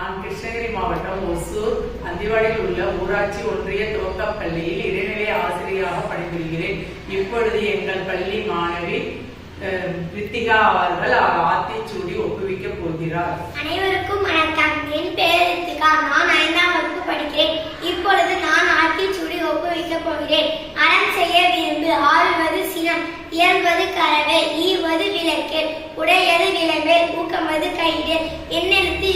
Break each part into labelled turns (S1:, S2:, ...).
S1: நான் கிருஷ்ணகிரி மாவட்டம் ஒசூர் அந்திவாடியில் உள்ள ஊராட்சி ஒன்றிய துவக்கப் பள்ளியில் இடைநிலை ஆசிரியராக பணிபுரிகிறேன். இப்பொழுது எங்கள் பள்ளி மாணவி ரித்திகா அவர்கள் ஆத்திச்சூடி ஒப்புவிக்கப் போகிறார்.
S2: அனைவருக்கும் வணக்கம். என் பெயர் ரித்திகா. நான் ஐந்தாம் வகுப்பு படிக்கிறேன். இப்பொழுது நான் ஆத்திச்சூடி ஒப்புவிக்கப் போகிறேன். அறம் செய்ய விரும்பு. ஆழ்வது சினம். இயல்பது கரவே ஈவது விளக்கேல். உடையது விளம்பேல். ஊக்கமது கைடேல் என்னெழுத்து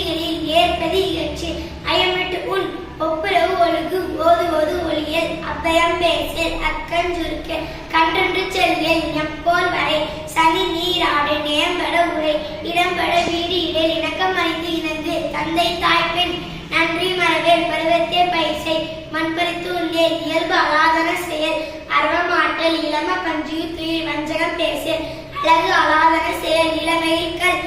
S2: ஏற்பது இகழ்ச்சி. அயமிட்டு உன் ஒப்புரவு ஒழுகு ஓது ஓது ஒளியல் அப்பயம் பேசல் அக்கஞ்சுருக்கல் கன்றென்று செல்லியல் எப்போல் வரை. சனி நீராடு நேம்பட உரை. இடம்பட வீடு இடல் இணக்கம் அறிந்து இணந்து. தந்தை தாய் பெண் நன்றி மறவேல் பருவத்தே பைசை மண்பறித்து உள்ளேன் இயல்பு அலாதன செயல். அறமாட்டல் இளம பஞ்சு துயில் வஞ்சகம் பேசல் அழகு அலாதன செயல் இளமைகள்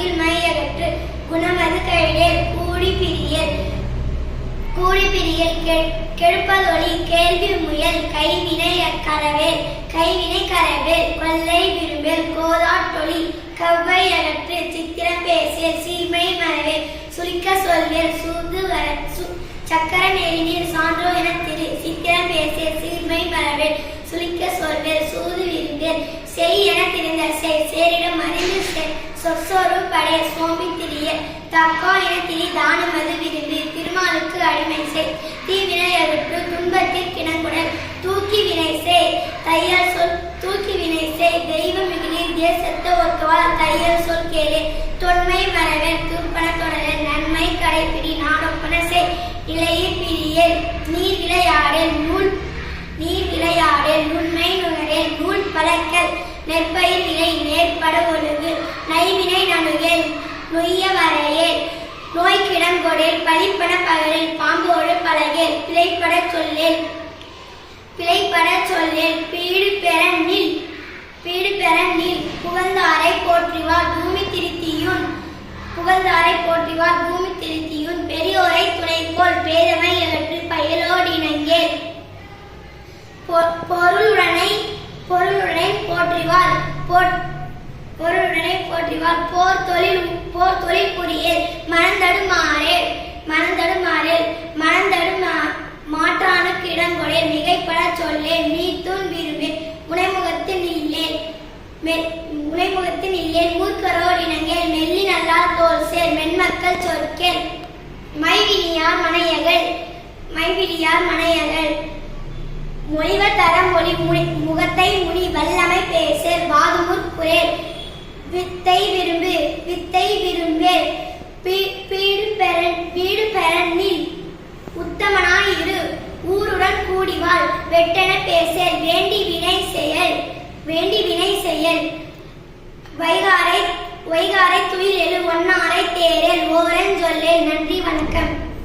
S2: படவால் மையகற்று குணமது கைடேல் கூடி பிரியல் கூடி பிரியல் கெ- கெடுப்பதொளி கேள்வி முயல் கைவினை கரவேல் கைவினை கரவேல் கொல்லை விரும்பேல் கோதாட்டொளி கவ்வை அகற்று சித்திரம் பேசியல் சீமை மறவேல் சுருக்க சொல்வேல் சூது வர சக்கர நெறிநீர் சான்றோ என திரு சித்திரம் பேசிய சீர்மை மறவேல் சுளிக்க சொல்வேல் சூது விரும்பேல் செய் என திரிந்த செய் சேரிடம் அறிந்து செய் சொற்சோறு படைய சோம்பி திரிய தக்கோ என திரி தானமது விரும்பி திருமாலுக்கு அடிமை செய். தீவினை அறுப்பு துன்பத்தில் கிணங்குடன் தூக்கி வினை செய். தையல் சொல் தூக்கி வினை செய். தெய்வ மிகுதியில் தேசத்த ஒருத்தவாள் தையல் சொல் கேளு. தொன்மை மரவே துர்ப்பன தொடரல் நன்மை கடைப்பிடி நாடொப்பன செய். இலையில் பிரியல் நீர் விளையாடல் நூல் நீர் விளையாடல் நுண்மை நுகரேல் நூல் பழக்கல். நெற்பயிர் விலை நேர்பட ஒழுகு நைவினை நணுகேல் நொய்ய வரையேல். நோய்க்கிடம் கொடேல் பழிப்பன பகலில் பாம்போடு பழகே பிழைப்பட சொல்லேல் பிழைப்பட சொல்லேல். பீடு பெற நில் பீடு பெற நில். புகழ்ந்தாரை போற்றிவார் பூமி திருத்தியும் புகழ்ந்தாரை போற்றிவார் பூமி திருத்தியும் பெரியோரை துணைக்கோள் பேதமை அகற்றி பயலோடு இணங்கே பொ- பொருளுடனை பொருளுடனை போற்றிவார் போற்- பொருளுடனை போற்றிவார். போர் தொழில் போர் தொழில் புரியேல் மனந்தடுமாறே மனந்தடுமாறே மனந்தடுமா மாற்றானுக்கு இடங்கொடே மிகைப்பட சொல்லே நீ தூண் விரும்பேன் உனைமுகத்தில் இல்லேன் மெ- உனைமுகத்தில் இல்லேன் மூர்க்கரோடு இணங்கேல் மெல்லி நல்லா தோல் சேர் மென்மக்கள் சொற்கேல் மைவினியார் மனையகள் மைவினியார் மனையகள் மொழிவ தர மொழி முனி முகத்தை முனி வல்லமை பேசல் வாதுமுற் குரேல் வித்தை விரும்பு வித்தை விரும்பேல் வீடு பீடு பெற வீடு பெறனில் உத்தமனாய் இரு. ஊருடன் கூடிவாள் வெட்டென பேசல். வேண்டி வினை செயல். வேண்டி வினை செயல். வைகாரை வைகாரை துயில் எழு ஒன்னாரை தேரல். ஓரன் சொல்லேல் நன்றி வணக்கம்.